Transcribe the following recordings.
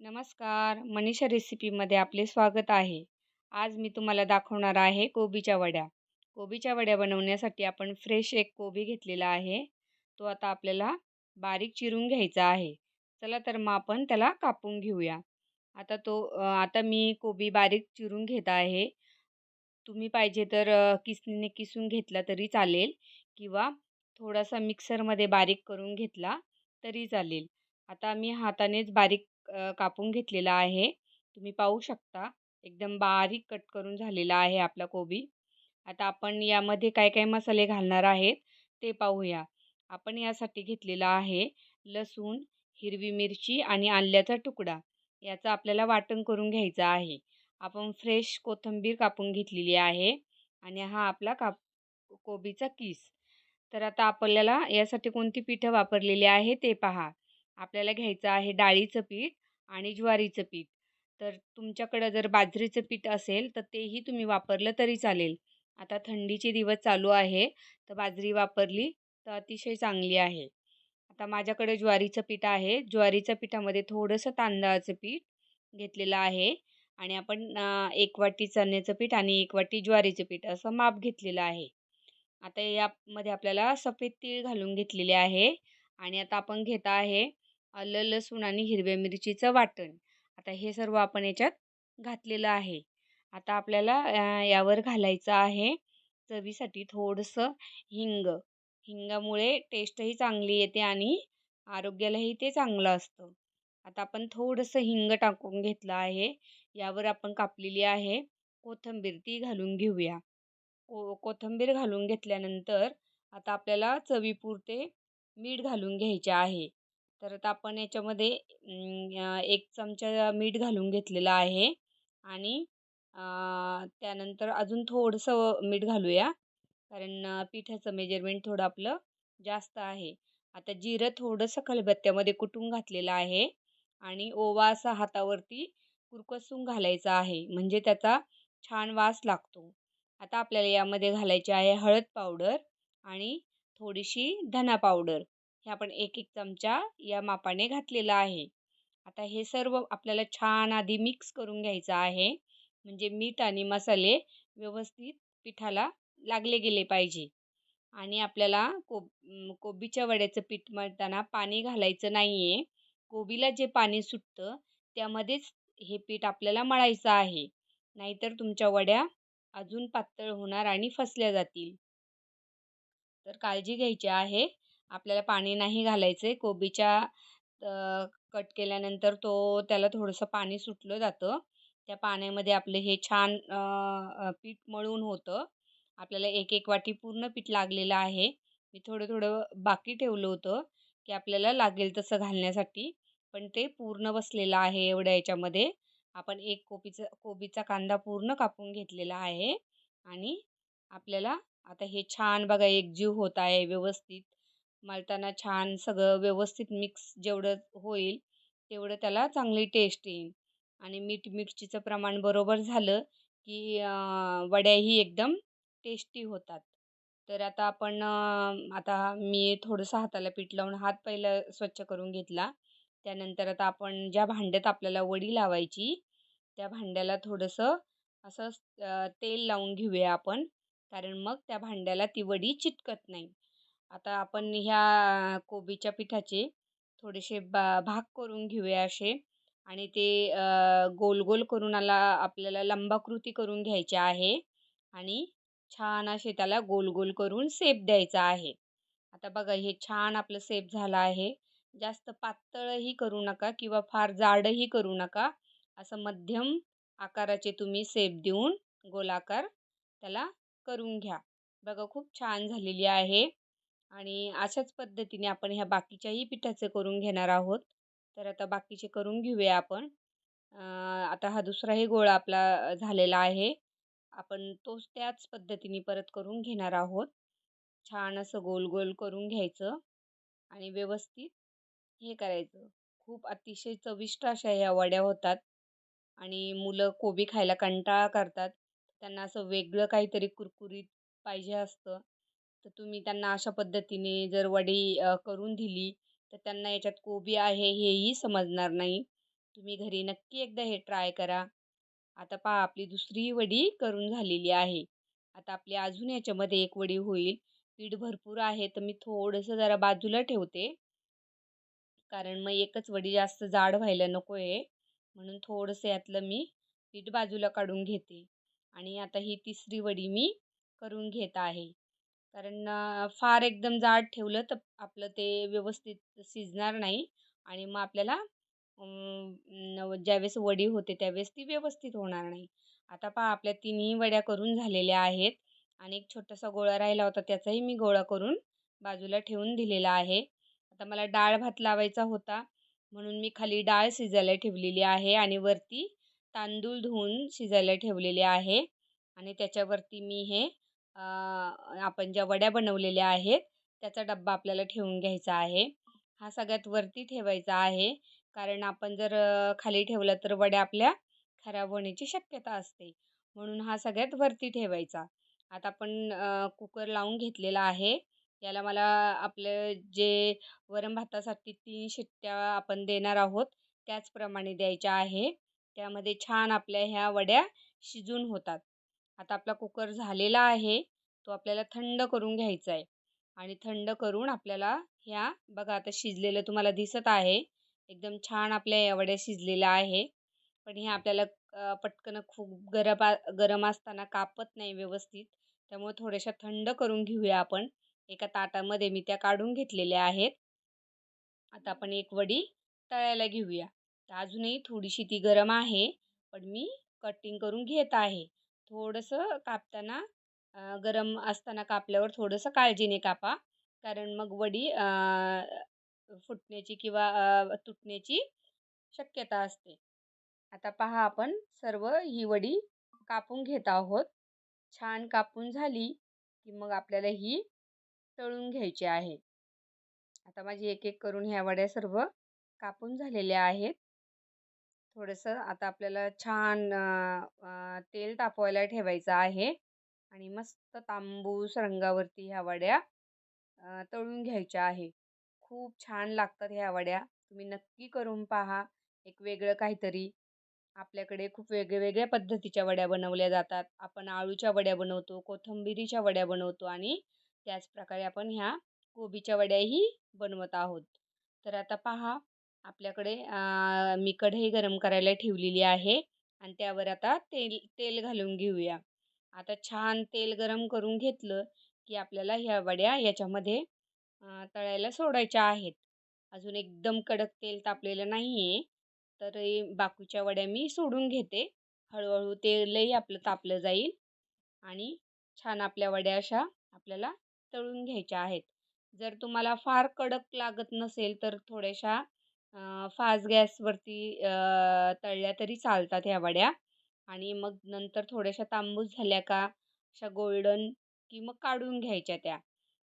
नमस्कार मनीषा रेसिपीमध्ये आपले स्वागत आहे. आज मी तुम्हाला दाखवणार आहे कोबीच्या वड्या. कोबीच्या वड्या बनवण्यासाठी आपण फ्रेश एक कोबी घेतलेला आहे. तो आता आपल्याला बारीक चिरून घ्यायचा आहे. चला तर मग आपण त्याला कापून घेऊया. आता तो आता मी कोबी बारीक चिरून घेत आहे. तुम्ही पाहिजे तर किसणीने किसून घेतला तरी चालेल किंवा थोडासा मिक्सरमध्ये बारीक करून घेतला तरी चालेल. आता मी हातानेच बारीक कापून घेतलेला आहे. तुम्ही पाहू शकता. एकदम बारीक कट करून झालेला आहे आपला कोबी. आता आपण यामध्ये काय काय मसाले घालणार आहेत ते पाहूया. आपण यासाठी घेतलेला आहे लसूण हिरवी मिरची आणि आल्याचा तुकडा. याचं आपल्याला वाटण करून घ्यायचं आहे. आपण फ्रेश कोथिंबीर कापून घेतलेली आहे आणि हा आपला काप कोबीचा किस. तर आता आपल्याला यासाठी कोणती पिठं वापरलेली आहे ते पहा. आपल्याला घ्यायचं आहे डाळीचं पीठ आणि ज्वारीचं पीठ. तर तुमच्याकडं जर बाजरीचं पीठ असेल तर तेही तुम्ही वापरलं तरी चालेल. आता थंडीचे दिवस चालू आहे तर बाजरी वापरली तर अतिशय चांगली आहे. आता माझ्याकडे ज्वारीचं पीठ आहे. ज्वारीच्या पिठामध्ये थोडंसं तांदळाचं पीठ घेतलेलं आहे आणि आपण एक वाटी चण्याचं पीठ आणि एक वाटी ज्वारीचं पीठ असं माप घेतलेलं आहे. आता यामध्ये आपल्याला सफेद तीळ घालून घेतलेले आहे आणि आता आपण घेत आहे आलं लसूण आणि हिरव्या मिरचीचं वाटण. आता हे सर्व आपण याच्यात घातलेलं आहे. आता आपल्याला यावर घालायचं आहे चवीसाठी थोडंसं हिंग. हिंगामुळे टेस्टही चांगली येते आणि आरोग्यालाही ते चांगलं असतं. आता आपण थोडंसं हिंग टाकून घेतलं आहे. यावर आपण कापलेली आहे कोथिंबीर ती घालून घेऊया. को कोथिंबीर घालून घेतल्यानंतर आता आपल्याला चवीपुरते मीठ घालून घ्यायचे आहे. तर आता आपण याच्यामध्ये एक चमचा मीठ घालून घेतलेलं आहे. आणि त्यानंतर अजून थोडंसं मीठ घालूया. कारण पिठाचं मेजरमेंट थोडं आपलं जास्त आहे. आता जिरं थोडंसं खलबत्त्यामध्ये कुटून घातलेलं आहे. आणि ओवा असा हातावरती कुरकसून घालायचा आहे. म्हणजे त्याचा छान वास लागतो. आता आपल्याला यामध्ये घालायची आहे हळद पावडर आणि थोडीशी धना पावडर. हे आपण एक एक चमचा या मापाने घातलेला आहे. आता हे सर्व आपल्याला छान आधी मिक्स करून घ्यायचं आहे. म्हणजे मीठ आणि मसाले व्यवस्थित पिठाला लागले गेले पाहिजे. आणि आपल्याला को कोबीच्या वड्याचं पीठ मळताना पाणी घालायचं नाही आहे कोबीला जे पाणी सुटतं त्यामध्येच हे पीठ आपल्याला मळायचं आहे. नाहीतर तुमच्या वड्या अजून पातळ होणार आणि फसल्या जातील. तर काळजी घ्यायची आहे. आपल्याला पाणी नाही घालायचं आहे कोबीच्या कट केल्यानंतर तो त्याला थोडंसं पाणी सुटलं जातं. त्या पाण्यामध्ये आपलं हे छान पीठ मळून होतं. आपल्याला एक एक वाटी पूर्ण पीठ लागलेलं आहे. मी थोडं थोडं बाकी ठेवलं होतं की आपल्याला लागेल तसं घालण्यासाठी. पण ते पूर्ण बसलेलं आहे एवढ्या याच्यामध्ये. आपण एक कोबीचा कोबीचा कांदा पूर्ण कापून घेतलेला आहे. आणि आपल्याला आता हे छान बघा एकजीव होत आहे व्यवस्थित. मळताना छान सगळं व्यवस्थित मिक्स जेवढं होईल तेवढं त्याला चांगली टेस्ट येईल. आणि मीठ मिरचीचं प्रमाण बरोबर झालं की वड्याही एकदम टेस्टी होतात. तर आता आपण आता मी थोडंसं हाताला पीठ लावून हात पहिला स्वच्छ करून घेतला. त्यानंतर आता आपण ज्या भांड्यात आपल्याला वडी लावायची त्या भांड्याला थोडंसं असं तेल लावून घेऊया आपण. कारण मग त्या भांड्याला ती वडी चिटकत नाही. आता आपण ह्या कोबीच्या पिठाचे थोडेसे बा भाग करून घेऊया असे. आणि ते गोल गोल करून आला आपल्याला लंबाकृती करून घ्यायचे आहे. आणि छान असे त्याला गोल गोल करून सेप द्यायचा आहे. आता बघा हे छान आपलं सेप झालं आहे. जास्त पातळही करू नका किंवा फार जाडही करू नका. असं मध्यम आकाराचे तुम्ही सेप देऊन गोलाकार त्याला करून घ्या. बघा खूप छान झालेली आहे. आणि अशाच पद्धतीने आपण ह्या बाकीच्याही पिठाचे करून घेणार आहोत. तर आता बाकीचे करून घेऊया आपण. आता हा दुसराही गोळा आपला झालेला आहे. आपण तोच त्याच पद्धतीने परत करून घेणार आहोत. छान असं गोल गोल करून घ्यायचं आणि व्यवस्थित हे करायचं. खूप अतिशय चविष्ट अशा ह्या वड्या होतात आणि मुलं कोबी खायला कंटाळा करतात. त्यांना असं वेगळं काहीतरी कुरकुरीत पाहिजे असतं. तर तुम्ही त्यांना अशा पद्धतीने जर वडी करून दिली तर त्यांना याच्यात कोबी आहे हेही समजणार नाही. तुम्ही घरी नक्की एकदा हे ट्राय करा. आता पहा आपली दुसरी वडी करून झालेली आहे. आता आपली अजून याच्यामध्ये एक वडी होईल. पीठ भरपूर आहे तर मी थोडंसं जरा बाजूला ठेवते. कारण मग एकच वडी जास्त जाड व्हायला नको आहे म्हणून थोडंसं यातलं मी पीठ बाजूला काढून घेते. आणि आता ही तिसरी वडी मी करून घेत आहे. कारण फार एकदम जाड ठेवलं तर आपलं ते व्यवस्थित शिजणार नाही आणि मग आपल्याला ज्यावेळेस वडी होते त्यावेळेस ती व्यवस्थित होणार नाही. आता पहा आपल्या तिन्ही वड्या करून झालेल्या आहेत आणि एक छोटासा गोळा राहिला होता त्याचाही मी गोळा करून बाजूला ठेवून दिलेला आहे. आता मला डाळ भात लावायचा होता म्हणून मी खाली डाळ शिजायला ठेवलेली आहे आणि वरती तांदूळ धुवून शिजायला ठेवलेले आहे आणि त्याच्यावरती मी हे आपण ज्या वड्या बनवलेल्या आहेत त्याचा डब्बा आपल्याला ठेवून घ्यायचा आहे. हा सगळ्यात वरती ठेवायचा आहे. कारण आपण जर खाली ठेवला तर वड्या आपल्या खराब होण्याची शक्यता असते. म्हणून हा सगळ्यात वरती ठेवायचा. आता आपण कुकर लावून घेतलेला आहे. याला मला आपलं जे वरण भातासाठी तीन शिट्ट्या आपण देणार आहोत त्याचप्रमाणे द्यायच्या आहे. त्यामध्ये छान आपल्या ह्या वड्या शिजून होतात. आता आपला कुकर झालेला आहे तो आपल्याला थंड करून घ्यायचा आहे. आणि थंड करून आपल्याला ह्या बघा आता शिजलेलं तुम्हाला दिसत आहे. एकदम छान आपल्या या वड्या शिजलेल्या आहे. पण हे आपल्याला पटकन खूप गरम गरम असताना कापत नाही व्यवस्थित. त्यामुळे थोड्याशा थंड करून घेऊया आपण. एका ताटामध्ये मी त्या काढून घेतलेल्या आहेत. आता आपण एक वडी तळायला घेऊया. तर अजूनही थोडीशी ती गरम आहे. पण मी कटिंग करून घेत आहे. थोडंसं कापताना गरम असताना कापल्यावर थोडंसं काळजीने कापा. कारण मग वडी फुटण्याची किंवा तुटण्याची शक्यता असते. आता पहा आपण सर्व ही वडी कापून घेत आहोत. छान कापून झाली की मग आपल्याला ही तळून घ्यायची आहे. आता माझी एक एक करून ह्या वड्या सर्व कापून झालेल्या आहेत. थोडंसं आता आपल्याला छान तेल तापवायला ठेवायचं आहे. आणि मस्त तांबूस रंगावरती ह्या वड्या तळून घ्यायच्या आहे. खूप छान लागतात ह्या वड्या. तुम्ही नक्की करून पहा. एक वेगळं काहीतरी. आपल्याकडे खूप वेगवेगळ्या पद्धतीच्या वड्या बनवल्या जातात. आपण आळूच्या वड्या बनवतो कोथिंबिरीच्या वड्या बनवतो आणि त्याचप्रकारे आपण ह्या कोबीच्या वड्याही बनवत आहोत. तर आता पहा. आपल्याकडे मी कढई गरम करायला ठेवलेली आहे आणि त्यावर आता तेल तेल घालून घेऊया. आता छान तेल गरम करून घेतलं की आपल्याला ह्या वड्या याच्यामध्ये तळायला सोडायच्या आहेत. अजून एकदम कडक तेल तापलेलं नाही आहे तर बाकीच्या वड्या मी सोडून घेते. हळूहळू तेलही आपलं तापलं जाईल आणि छान आपल्या वड्या अशा आपल्याला तळून घ्यायच्या आहेत. जर तुम्हाला फार कडक लागत नसेल तर थोड्याशा फास्ट गॅसवरती तळल्या तरी चालतात ह्या वड्या. आणि मग नंतर थोड्याशा तांबूस झाल्या का अशा गोल्डन की मग काढून घ्यायच्या त्या.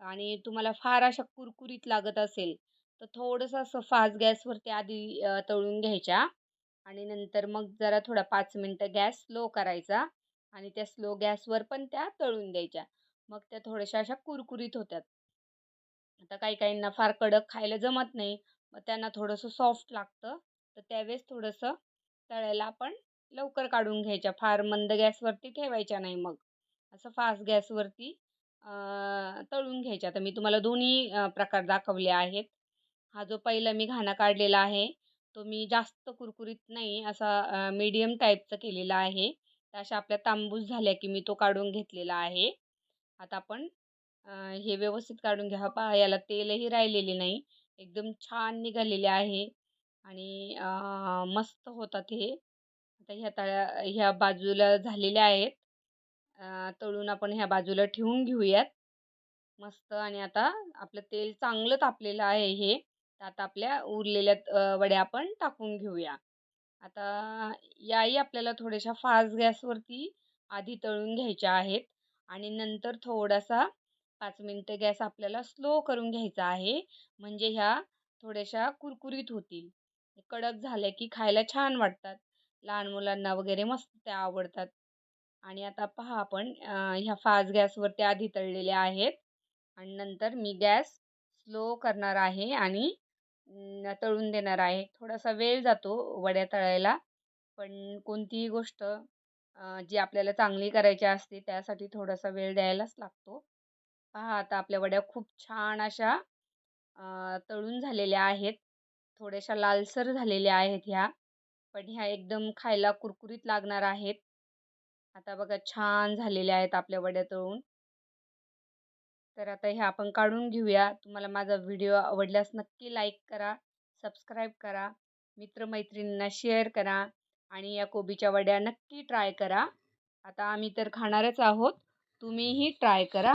आणि तुम्हाला फार अशा कुरकुरीत लागत असेल तर थोडंसं असं फास्ट गॅसवरती आधी तळून घ्यायच्या. आणि नंतर मग जरा थोडा पाच मिनटं गॅस स्लो करायचा. आणि त्या स्लो गॅसवर पण त्या तळून द्यायच्या. मग त्या थोड्याशा अशा कुरकुरीत होतात आता काही काहींना फार कडक खायला जमत नाही. मग त्यांना थोडंसं सॉफ्ट लागतं. तर त्यावेळेस थोडंसं तळायला आपण लवकर काढून घ्यायच्या. फार मंद गॅसवरती ठेवायच्या नाही मग. असं फास्ट गॅसवरती तळून घ्यायच्या. तर मी तुम्हाला दोन्ही प्रकार दाखवले आहेत. हा जो पहिला मी घाणा काढलेला आहे तो मी जास्त कुरकुरीत नाही. असा मीडियम टाईपचा केलेला आहे. तर अशा आपल्या तांबूस झाल्या की मी तो काढून घेतलेला आहे. आता आपण हे व्यवस्थित काढून घ्या. पहा याला तेलही राहिलेले नाही. एकदम छान निघालेले आहे आणि मस्त होतात हे. आता ह्या तळ्या ह्या बाजूला झालेल्या आहेत. तळून आपण ह्या बाजूला ठेवून घेऊयात. मस्त आणि आता आपलं तेल चांगलं तापलेलं आहे हे. तर आता आपल्या उरलेल्या वड्या आपण टाकून घेऊया. आता याही आपल्याला थोड्याशा फास्ट गॅसवरती आधी तळून घ्यायच्या आहेत आणि नंतर थोडासा पाच मिनटं गॅस आपल्याला स्लो करून घ्यायचा आहे. म्हणजे ह्या थोड्याशा कुरकुरीत होतील. कडक झाल्या की खायला छान वाटतात. लहान मुलांना वगैरे मस्त त्या आवडतात. आणि आता पहा आपण ह्या फास्ट गॅसवरती आधी तळलेल्या आहेत. आणि नंतर मी गॅस स्लो करणार आहे आणि तळून देणार आहे. थोडासा वेळ जातो वड्या तळायला. पण कोणतीही गोष्ट जी आपल्याला चांगली करायची असते त्यासाठी थोडासा वेळ द्यायलाच लागतो. पहा आता आपल्या वड्या खूप छान अशा तळून झालेल्या आहेत. थोड्याशा लालसर झालेल्या आहेत ह्या पण ह्या एकदम खायला कुरकुरीत लागणार आहेत. आता बघा छान झालेल्या आहेत आपल्या वड्या तळून. तर आता ह्या आपण काढून घेऊया. तुम्हाला माझा व्हिडिओ आवडल्यास नक्की लाईक करा सबस्क्राईब करा मित्रमैत्रिणींना शेअर करा आणि या कोबीच्या वड्या नक्की ट्राय करा. आता आम्ही तर खाणारच आहोत. तुम्हीही ट्राय करा.